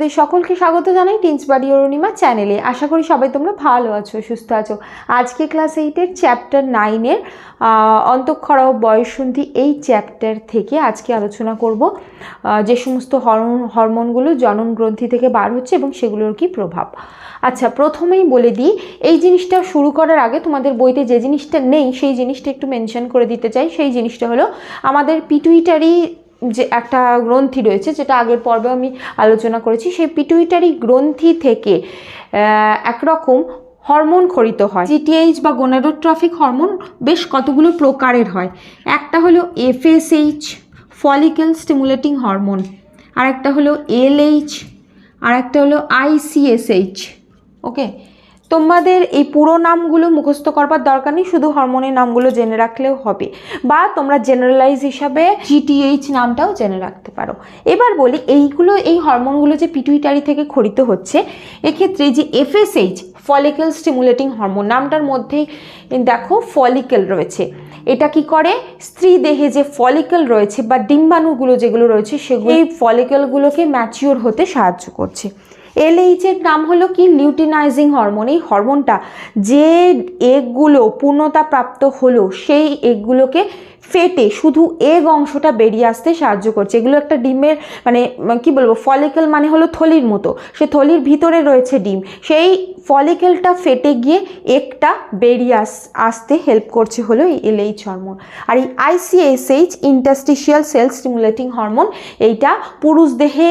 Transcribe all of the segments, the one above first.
তোমাদের সকলকে স্বাগত জানাই টিন্সবাড়ি অরুণিমা চ্যানেলে। আশা করি সবাই তোমরা ভালো আছো, সুস্থ আছো। আজকে ক্লাস এইটের চ্যাপ্টার নাইনের অন্তঃক্ষরা ও বয়সন্ধি এই চ্যাপ্টার থেকে আজকে আলোচনা করব। যে সমস্ত হরমোন হরমোনগুলো জনন গ্রন্থি থেকে বার হচ্ছে এবং সেগুলোর কি প্রভাব। আচ্ছা প্রথমেই বলে দিই, এই জিনিসটা শুরু করার আগে তোমাদের বইতে যে জিনিসটা নেই, সেই জিনিসটা একটু মেনশন করে দিতে চাই। সেই জিনিসটা হলো, আমাদের পিটুইটারি যে একটা গ্রন্থি রয়েছে, যেটা আগের পর্বে আমি আলোচনা করেছি, সেই পিটুইটারি গ্রন্থি থেকে একরকম হরমোন খরিত হয়। জিটিএইচ বা গোনাডোট্রফিক হরমোন বেশ কতগুলো প্রকারের হয়। একটা হলো এফএসএইচ ফলিকেল স্টিমুলেটিং হরমোন আর একটা হলো এলএইচ আর একটা হলো আইসিএসএইচ ওকে তোমাদের এই পুরো নামগুলো মুখস্থ করবার দরকার নেই, শুধু হরমোনের নামগুলো জেনে রাখলেও হবে। বা তোমরা জেনারেলাইজ হিসাবে জিটিএইচ নামটাও জেনে রাখতে পারো। এবার বলি, এইগুলো, এই হরমোনগুলো যে পিটুইটারি থেকে খরিত হচ্ছে, এক্ষেত্রে যে এফএসএইচ ফলিকেল স্টিমুলেটিং হরমোন নামটার মধ্যেই দেখো ফলিকেল রয়েছে। এটা কি করে? স্ত্রী দেহে যে ফলিকেল রয়েছে বা ডিম্বাণুগুলো যেগুলো রয়েছে, সেগুলো এই ফলিকেলগুলোকে ম্যাচিওর হতে সাহায্য করছে। এলএইচ এর নাম হলো কি? Luteinizing hormone. এই হরমোনটা যে এগগুলো পূর্ণতা প্রাপ্ত হলো, সেই এগগুলোকে ফেটে শুধু এগ অংশটা বেরিয়ে আসতে সাহায্য করছে। এগুলো একটা ডিমের মানে কি বলব? ফলিকেল মানে হলো থলির মতো। সে থলির ভিতরে রয়েছে ডিম। সেই ফলিকেলটা ফেটে গিয়ে একটা বেরিয়ে আস, আসতে হেল্প করছে হলো এই এলএইচ হরমোন। আর এই ICSH interstitial cell stimulating hormone, এইটা পুরুষ দেহে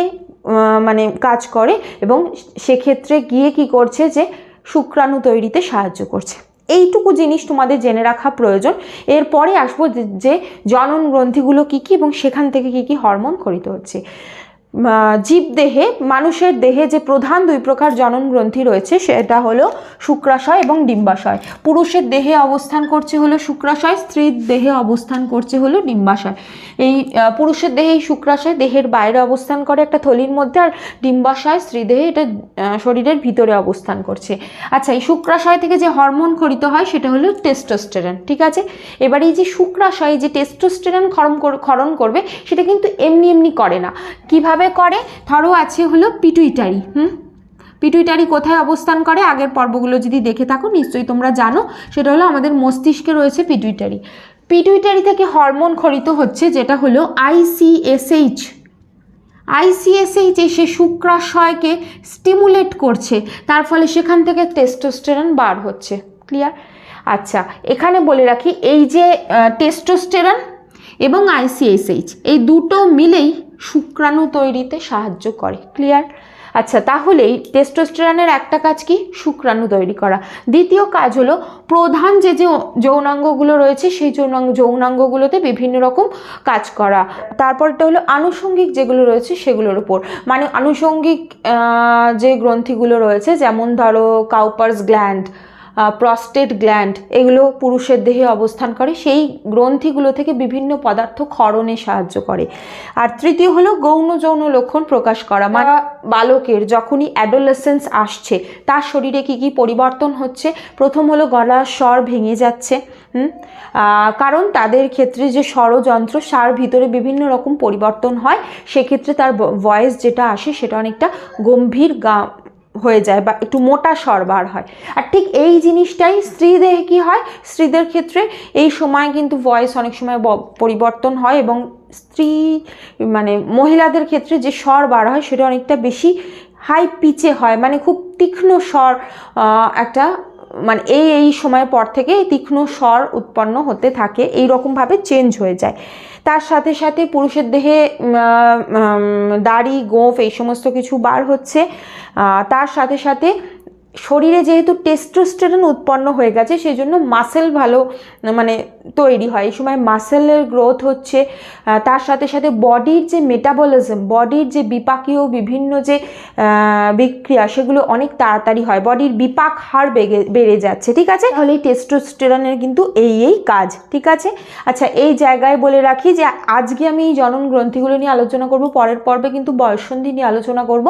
মানে কাজ করে এবং সেক্ষেত্রে গিয়ে কি করছে যে শুক্রাণু তৈরিতে সাহায্য করছে। এইটুকু জিনিস তোমাদের জেনে রাখা প্রয়োজন। এরপরে আসব যে- জনন গ্রন্থিগুলো কী কী এবং সেখান থেকে কী কী হরমোন খরিত হচ্ছে। জীবদেহে মানুষের দেহে যে প্রধান দুই প্রকার জনন গ্রন্থি রয়েছে, সেটা হলো শুক্রাশয় এবং ডিম্বাশয়। পুরুষের দেহে অবস্থান করছে হলো শুক্রাশয়, স্ত্রীর দেহে অবস্থান করছে হলো ডিম্বাশয়। এই পুরুষের দেহে এই শুক্রাশয়, দেহের বাইরে অবস্থান করে একটা থলির মধ্যে, আর ডিম্বাশয় স্ত্রী দেহে এটা শরীরের ভিতরে অবস্থান করছে। আচ্ছা এই শুক্রাশয় থেকে যে হরমোন খরিত হয়, সেটা হলো টেস্টোস্টেরন, ঠিক আছে? এবার এই যে শুক্রাশয় যে টেস্টোস্টেরন খরণ কর- ক্ষরণ করবে, সেটা কিন্তু এমনি এমনি করে না। কীভাবে করে? ধরো আছে হলো পিটুইটারি হুম? পিটুইটারি কোথায় অবস্থান করে? আগের পর্বগুলো যদি দেখে থাকো, নিশ্চয়ই তোমরা জানো, সেটা হলো আমাদের মস্তিষ্কে রয়েছে পিটুইটারি পিটুইটারি থেকে হরমোন খরিত হচ্ছে যেটা হলো আইসিএসএইচ আইসিএসএইচ এসে শুক্রাশয়কে স্টিমুলেট করছে, তার ফলে সেখান থেকে টেস্টোস্টেরন বার হচ্ছে ক্লিয়ার আচ্ছা এখানে বলে রাখি, এই যে টেস্টোস্টেরন এবং আইসিএসএইচ এই দুটো মিলেই শুক্রাণু তৈরিতে সাহায্য করে। ক্লিয়ার আচ্ছা তাহলে এই টেস্টোস্টেরনের একটা কাজ কি? শুক্রাণু তৈরি করা। দ্বিতীয় কাজ হলো প্রধান যে যে যৌনাঙ্গগুলো রয়েছে, সেই যৌনাঙ্গ, যৌনাঙ্গগুলোতে বিভিন্ন রকম কাজ করা। তারপরটা হলো আনুষঙ্গিক যেগুলো রয়েছে সেগুলোর উপর। মানে আনুষঙ্গিক যে গ্রন্থিগুলো রয়েছে, যেমন ধরো কাউপার্স গ্ল্যান্ড প্রস্টেট গ্ল্যান্ড এগুলো পুরুষের দেহে অবস্থান করে, সেই গ্রন্থিগুলো থেকে বিভিন্ন পদার্থ ক্ষরণে সাহায্য করে। আর তৃতীয় হলো গৌণ যৌন লক্ষণ প্রকাশ করা মানে বালকের যখনই অ্যাডোলেসেন্স আসছে, তার শরীরে কি কি পরিবর্তন হচ্ছে? প্রথম হলো গলার স্বর ভেঙে যাচ্ছে কারণ তাদের ক্ষেত্রে যে স্বরযন্ত্র সার ভিতরে বিভিন্ন রকম পরিবর্তন হয়, সেক্ষেত্রে তার ভয়েস যেটা আসে, সেটা অনেকটা গম্ভীর গা হয়ে যায় বা একটু মোটা স্বর বার হয়। আর ঠিক এই জিনিসটাই স্ত্রীদের কি হয়? স্ত্রীদের ক্ষেত্রে এই সময় কিন্তু ভয়েস অনেক সময় পরিবর্তন হয় এবং স্ত্রী মানে মহিলাদের ক্ষেত্রে যে স্বর বার হয় সেটা অনেকটা বেশি হাই পিচে হয়। মানে খুব তীক্ষ্ণ স্বর একটা মানে এই এই সময়ের পর থেকে তীক্ষ্ণ স্বর উৎপন্ন হতে থাকে। এই রকমভাবে চেঞ্জ হয়ে যায়। তার সাথে সাথে পুরুষের দেহে দাড়ি, গোঁফ এই সমস্ত কিছু বার হচ্ছে। তার সাথে সাথে শরীরে যেহেতু টেস্টোস্টেরন উৎপন্ন হয়ে গেছে সেই জন্য মাসেল ভালো মানে তৈরি হয়। এই সময় মাসেলের গ্রোথ হচ্ছে তার সাথে সাথে বডির যে মেটাবলিজম বডির যে বিপাকীয় বিভিন্ন যে বিক্রিয়া, সেগুলো অনেক তাড়াতাড়ি হয়। বডির বিপাক হার বেগে, বেড়ে যাচ্ছে, ঠিক আছে? তাহলে টেস্টোস্টেরনের কিন্তু এই এই কাজ, ঠিক আছে? আচ্ছা এই জায়গায় বলে রাখি যে, আজকে আমি এই জনন গ্রন্থিগুলো নিয়ে আলোচনা করব, পরের পর্বে কিন্তু বয়সন্ধি নিয়ে আলোচনা করব।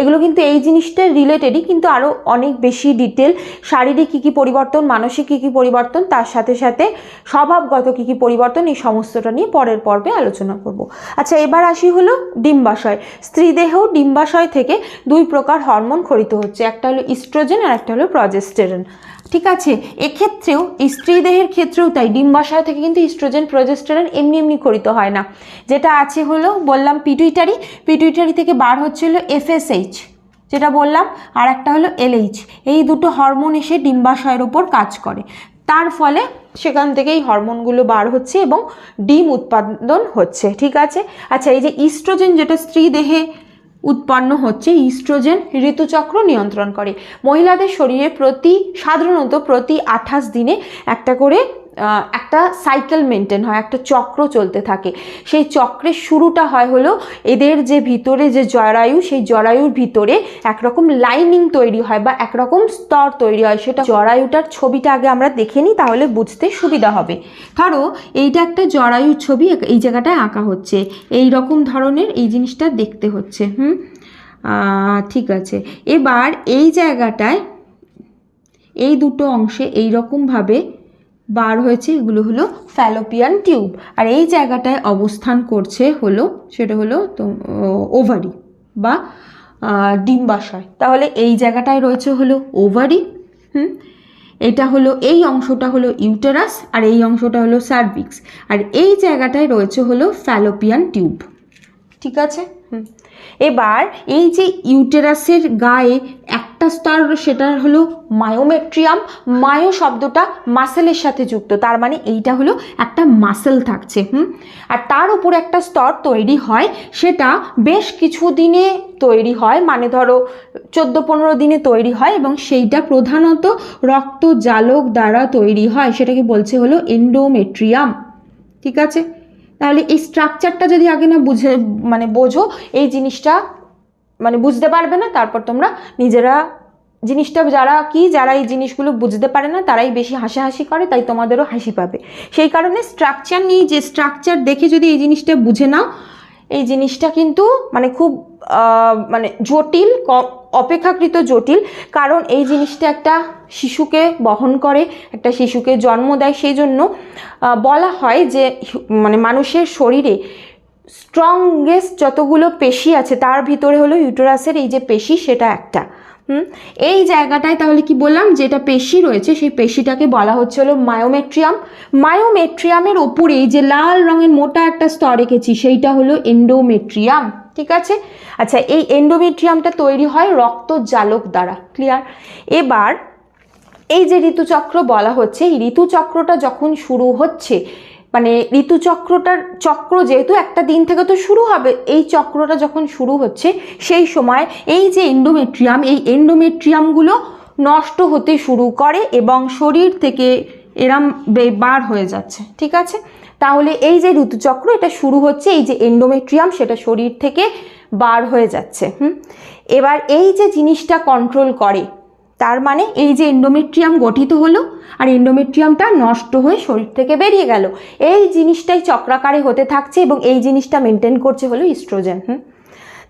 এগুলো কিন্তু এই জিনিসটা রিলেটেডই কিন্তু আরও অনেক বেশি ডিটেল শারীরিক কী কী পরিবর্তন, মানসিক কী কী পরিবর্তন, তার সাথে সাথে স্বভাবগত কী কী পরিবর্তন, এই সমস্তটা নিয়ে পরের পর্বে আলোচনা করব। আচ্ছা এবার আসি হলো ডিম্বাশয়। স্ত্রীদেহ ডিম্বাশয় থেকে দুই প্রকার হরমোন খরিত হচ্ছে, একটা হলো ইস্ট্রোজেন আর একটা হলো প্রজেস্টেরন ঠিক আছে, এক্ষেত্রেও এই স্ত্রীদেহের ক্ষেত্রেও তাই ডিম্বাশয় থেকে কিন্তু ইস্ট্রোজেন প্রজেস্টেরন এমনি এমনি খরিত হয় না। যেটা আছে হলো, বললাম পিটুইটারি পিটুইটারি থেকে বার হচ্ছে হলো এফএসএইচ যেটা বললাম, আর একটা হলো এলএইচ এই দুটো হরমোন এসে ডিম্বাশয়ের ওপর কাজ করে। তার ফলে সেখান থেকে এই হরমোনগুলো বার হচ্ছে এবং ডিম উৎপাদন হচ্ছে, ঠিক আছে? আচ্ছা এই যে ইস্ট্রোজেন যেটা স্ত্রী দেহে উৎপন্ন হচ্ছে ইস্ট্রোজেন ঋতুচক্র নিয়ন্ত্রণ করে। মহিলাদের শরীরে প্রতি সাধারণত প্রতি আঠাশ দিনে একটা করে একটা সাইকেল মেনটেন হয়, একটা চক্র চলতে থাকে। সেই চক্রের শুরুটা হয় হলো এদের যে ভিতরে যে জরায়ু, সেই জরায়ুর ভিতরে একরকম লাইনিং তৈরি হয় বা একরকম স্তর তৈরি হয়। সেটা জরায়ুটার ছবিটা আগে আমরা দেখে নিই, তাহলে বুঝতে সুবিধা হবে। ধরো, এইটা একটা জরায়ুর ছবি এই জায়গাটায় আঁকা হচ্ছে। এই রকম ধরনের এই জিনিসটা দেখতে হচ্ছে, হুম? ঠিক আছে। এবার এই জায়গাটায় এই দুটো অংশে এই রকমভাবে বার হয়েছে, এগুলো হলো ফ্যালোপিয়ান টিউব। আর এই জায়গাটায় অবস্থান করছে হলো, সেটা হলো ওভারি বা ডিম্বাশয়। তাহলে এই জায়গাটায় রয়েছে হলো ওভারি, হুম? এটা হলো, এই অংশটা হলো ইউটেরাস আর এই অংশটা হলো সার্ভিক্স। আর এই জায়গাটায় রয়েছে হলো ফ্যালোপিয়ান টিউব। ঠিক আছে? হুম। এবার এই যে ইউটেরাসের গায়ে একটা স্তর, সেটা হলো মায়োমেট্রিয়াম। মায়ো শব্দটা মাসেলের সাথে যুক্ত, তার মানে এইটা হলো একটা মাসেল থাকছে, হুম? আর তার উপর একটা স্তর তৈরি হয়, সেটা বেশ কিছু দিনে তৈরি হয় মানে ধরো চোদ্দ পনেরো দিনে তৈরি হয় এবং সেইটা প্রধানত রক্ত জালক দ্বারা তৈরি হয়, সেটাকে বলছে হলো এন্ডোমেট্রিয়াম ঠিক আছে? তাহলে এই স্ট্রাকচারটা যদি আগে না বুঝে মানে বোঝো, এই জিনিসটা মানে বুঝতে পারবে না, তারপর তোমরা নিজেরা জিনিসটা যারা কি, যারা এই জিনিসগুলো বুঝতে পারে না, তারাই বেশি হাসাহাসি করে, তাই তোমাদেরও হাসি পাবে। সেই কারণে স্ট্রাকচার নিয়ে যে স্ট্রাকচার দেখে যদি এই জিনিসটা বুঝে নাও এই জিনিসটা কিন্তু মানে খুব মানে জটিল অপেক্ষাকৃত জটিল। কারণ এই জিনিসটা একটা শিশুকে বহন করে, একটা শিশুকে জন্ম দেয়। সেই জন্য বলা হয় যে মানে মানুষের শরীরে স্ট্রংগেস্ট যতগুলো পেশি আছে, তার ভিতরে হলো ইউটোরাসের এই যে পেশি, সেটা একটা। হুম? এই জায়গাটায় তাহলে কি বললাম, যেটা পেশি রয়েছে, সেই পেশিটাকে বলা হচ্ছে হলো মায়োমেট্রিয়াম মায়োমেট্রিয়ামের ওপরে এই যে লাল রঙের মোটা একটা স্তর রেখেছি, সেইটা হলো এন্ডোমেট্রিয়াম ঠিক আছে? আচ্ছা এই এন্ডোমেট্রিয়ামটা তৈরি হয় রক্ত জালক দ্বারা ক্লিয়ার এবার এই যে ঋতুচক্র বলা হচ্ছে, এই ঋতুচক্রটা যখন শুরু হচ্ছে মানে ঋতুচক্রটার চক্র যেহেতু একটা দিন থেকে তো শুরু হবে, এই চক্রটা যখন শুরু হচ্ছে, সেই সময় এই যে এন্ডোমেট্রিয়াম এই এন্ডোমেট্রিয়ামগুলো নষ্ট হতে শুরু করে এবং শরীর থেকে এরাম বার হয়ে যাচ্ছে, ঠিক আছে? তাহলে এই যে ঋতুচক্র, এটা শুরু হচ্ছে, এই যে এন্ডোমেট্রিয়াম সেটা শরীর থেকে বার হয়ে যাচ্ছে, হুম? এবার এই যে জিনিসটা কন্ট্রোল করে তার মানে এই যে এন্ডোমেট্রিয়াম গঠিত হলো আর এন্ডোমেট্রিয়ামটা নষ্ট হয়ে শরীর থেকে বেরিয়ে গেল। এই জিনিসটাই চক্রাকারে হতে থাকছে এবং এই জিনিসটা মেনটেন করছে হলো ইস্ট্রোজেন হুম?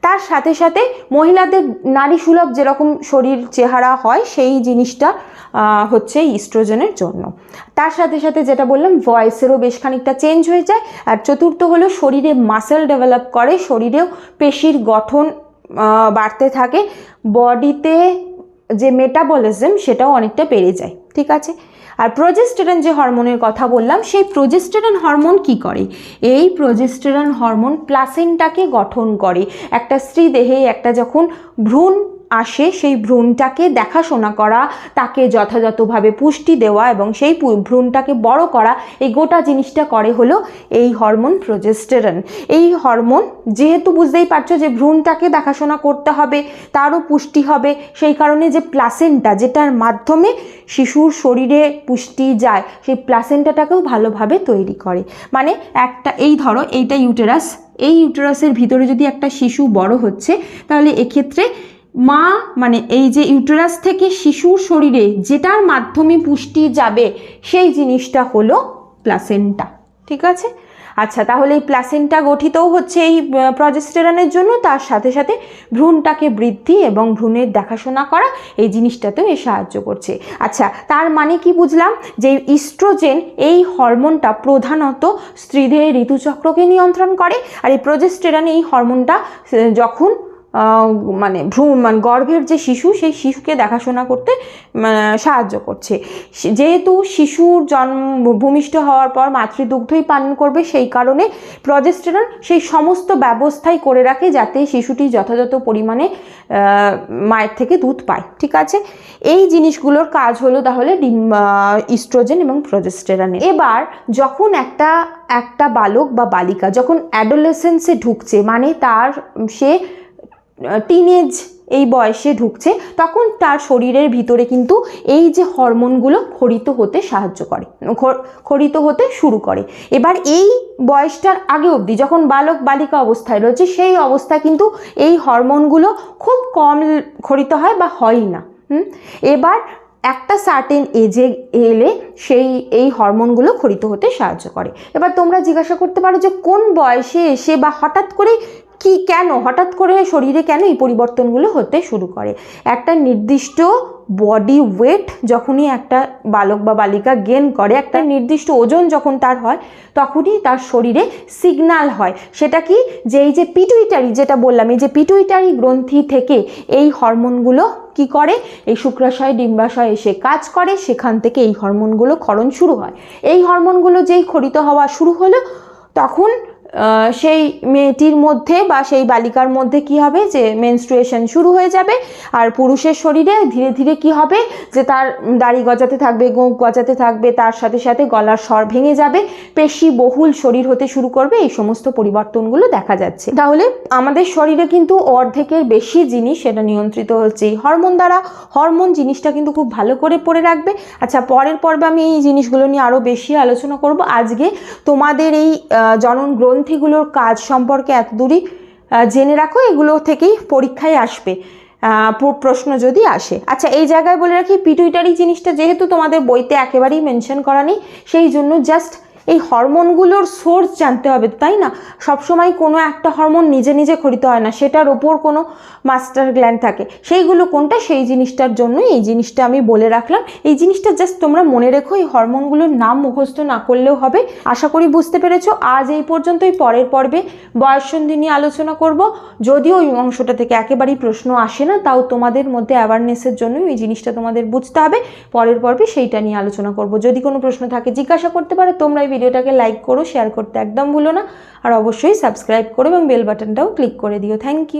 তার সাথে সাথে মহিলাদের নারী সুলভ যেরকম শরীর চেহারা হয়, সেই জিনিসটা হচ্ছে ইস্ট্রোজেনের জন্য। তার সাথে সাথে যেটা বললাম ভয়েসেরও বেশ খানিকটা চেঞ্জ হয়ে যায়। আর চতুর্থ হলো শরীরে মাসেল ডেভেলপ করে, শরীরেও পেশির গঠন বাড়তে থাকে। বডিতে যে মেটাবলিজম সেটাও অনেকটা বেড়ে যায়, ঠিক আছে? আর প্রজেস্টেরন যে হরমোনের কথা বললাম, সেই প্রজেস্টেরন হরমোন কি করে? এই প্রজেস্টেরন হরমোন প্লাসেন্টাকে গঠন করে। একটা স্ত্রী দেহে একটা যখন ভ্রূণ আসে সেই ভ্রূণটাকে দেখাশোনা করা, তাকে যথাযথভাবে পুষ্টি দেওয়া এবং সেই ভ্রূণটাকে বড় করা, এই গোটা জিনিসটা করে হলো এই হরমোন প্রজেস্টেরন। এই হরমোন যেহেতু বুঝতেই পারছ যে ভ্রূণটাকে দেখাশোনা করতে হবে, তারও পুষ্টি হবে, সেই কারণে যে প্লাসেন্টা যেটার মাধ্যমে শিশুর শরীরে পুষ্টি যায়, সেই প্লাসেন্টাটাকেও ভালোভাবে তৈরি করে। মানে একটা, এই ধরো এইটা ইউটেরাস, এই ইউটেরাসের ভিতরে যদি একটা শিশু বড় হচ্ছে, তাহলে এক্ষেত্রে মা মানে এই যে ইউটেরাস থেকে শিশুর শরীরে যেটার মাধ্যমে পুষ্টি যাবে, সেই জিনিসটা হলো প্লাসেন্টা, ঠিক আছে? আচ্ছা তাহলে এই প্লাসেন্টা গঠিতও হচ্ছে এই প্রজেস্টেরনের জন্য, তার সাথে সাথে ভ্রূণটাকে বৃদ্ধি এবং ভ্রূণের দেখাশোনা করা, এই জিনিসটাতেও এ সাহায্য করছে। আচ্ছা তার মানে কি বুঝলাম? যে ইস্ট্রোজেন এই হরমোনটা প্রধানত স্ত্রীদের ঋতুচক্রকে নিয়ন্ত্রণ করে, আর এই প্রজেস্টেরন এই হরমোনটা যখন মানে ভ্রূণ মানে গর্ভের যে শিশু, সেই শিশুকে দেখাশোনা করতে সাহায্য করছে। যেহেতু শিশুর জন্ম, ভূমিষ্ঠ হওয়ার পর মাতৃদুগ্ধই পান করবে, সেই কারণে প্রজেস্টেরন সেই সমস্ত ব্যবস্থাই করে রাখে যাতে শিশুটি যথাযথ পরিমাণে মায়ের থেকে দুধ পায়। ঠিক আছে? এই জিনিসগুলোর কাজ হলো তাহলে ইস্ট্রোজেন এবং প্রজেস্টেরনের এবার যখন একটা একটা বালক বা বালিকা যখন অ্যাডোলেসেন্সে ঢুকছে মানে তার, সে টিনেজ এই বয়সে ঢুকছে, তখন তার শরীরের ভিতরে কিন্তু এই যে হরমোনগুলো খরিত হতে সাহায্য করে খরিত হতে শুরু করে। এবার এই বয়সটার আগে অবধি যখন বালক বালিকা অবস্থায় রয়েছে, সেই অবস্থায় কিন্তু এই হরমোনগুলো খুব কম খরিত হয় বা হয়ই না এবার একটা সার্টেন এজে এলে সেই, এই হরমোনগুলো খরিত হতে সাহায্য করে। এবার তোমরা জিজ্ঞাসা করতে পারো যে কোন বয়সে এসে বা হঠাৎ করে কি কেন? হঠাৎ করে শরীরে কেন এই পরিবর্তনগুলো হতে শুরু করে? একটা নির্দিষ্ট বডি ওয়েট যখনই একটা বালক বা বালিকা গেন করে, একটা নির্দিষ্ট ওজন যখন তার হয়, তখনই তার শরীরে সিগন্যাল হয়। সেটা কি? যে এই যে পিটুইটারি যেটা বললাম, এই যে পিটুইটারি গ্রন্থি থেকে এই হরমোনগুলো কি করে? এই শুক্রাশয়, ডিম্বাশয় এসে কাজ করে, সেখান থেকে এই হরমোনগুলো ক্ষরণ শুরু হয়। এই হরমোনগুলো যেই খরিত হওয়া শুরু হলো, তখন সেই মেয়েটির মধ্যে বা সেই বালিকার মধ্যে কি হবে? যে মেনস্ট্রুয়েশন শুরু হয়ে যাবে আর পুরুষের শরীরে ধীরে ধীরে কি হবে? যে তার দাড়ি গজাতে থাকবে, গোঁফ গজাতে থাকবে, তার সাথে সাথে গলার স্বর ভেঙে যাবে, পেশি বহুল শরীর হতে শুরু করবে, এই সমস্ত পরিবর্তনগুলো দেখা যাচ্ছে। তাহলে আমাদের শরীরে কিন্তু অর্ধেকের বেশি জিনিস সেটা নিয়ন্ত্রিত হচ্ছে হরমোন দ্বারা। হরমোন জিনিসটা কিন্তু খুব ভালো করে পড়ে রাখবে। আচ্ছা পরের পর্বে আমি এই জিনিসগুলো নিয়ে আরও বেশি আলোচনা করব। আজকে তোমাদের এই জনন জনন গ্রন্থিগুলোর কাজ সম্পর্কে এত দূরই জেনে রাখো, এগুলো থেকেই পরীক্ষায় আসবে। প্রশ্ন যদি আসে। আচ্ছা এই জায়গায় বলে রাখি পিটুইটারি জিনিসটা যেহেতু তোমাদের বইতে একেবারেই মেনশন করা নেই, সেই জন্য জাস্ট এই হরমোনগুলোর সোর্স জানতে হবে, তাই না? সবসময় কোনো একটা হরমোন নিজে নিজে খরিত হয় না, সেটার ওপর কোনো মাস্টার গ্ল্যান্ড থাকে। সেইগুলো কোনটা? সেই জিনিসটার জন্য এই জিনিসটা আমি বলে রাখলাম। এই জিনিসটা জাস্ট তোমরা মনে রেখো, এই হরমোনগুলোর নাম মুখস্থ না করলেও হবে। আশা করি বুঝতে পেরেছ। আজ এই পর্যন্তই, পরের পর্বে বয়সন্ধি নিয়ে আলোচনা করব। যদিও ওই অংশটা থেকে একেবারেই প্রশ্ন আসে না, তাও তোমাদের মধ্যে অ্যাওয়ারনেসের জন্যই ওই জিনিসটা তোমাদের বুঝতে হবে। পরের পর্বে সেইটা নিয়ে আলোচনা করব। যদি কোনো প্রশ্ন থাকে, জিজ্ঞাসা করতে পারো তোমরা এই ভিডিওটাকে লাইক করো শেয়ার করতে একদম ভুলো না। আর অবশ্যই সাবস্ক্রাইব করো এবং বেল বাটনটাও ক্লিক করে দিও। Thank you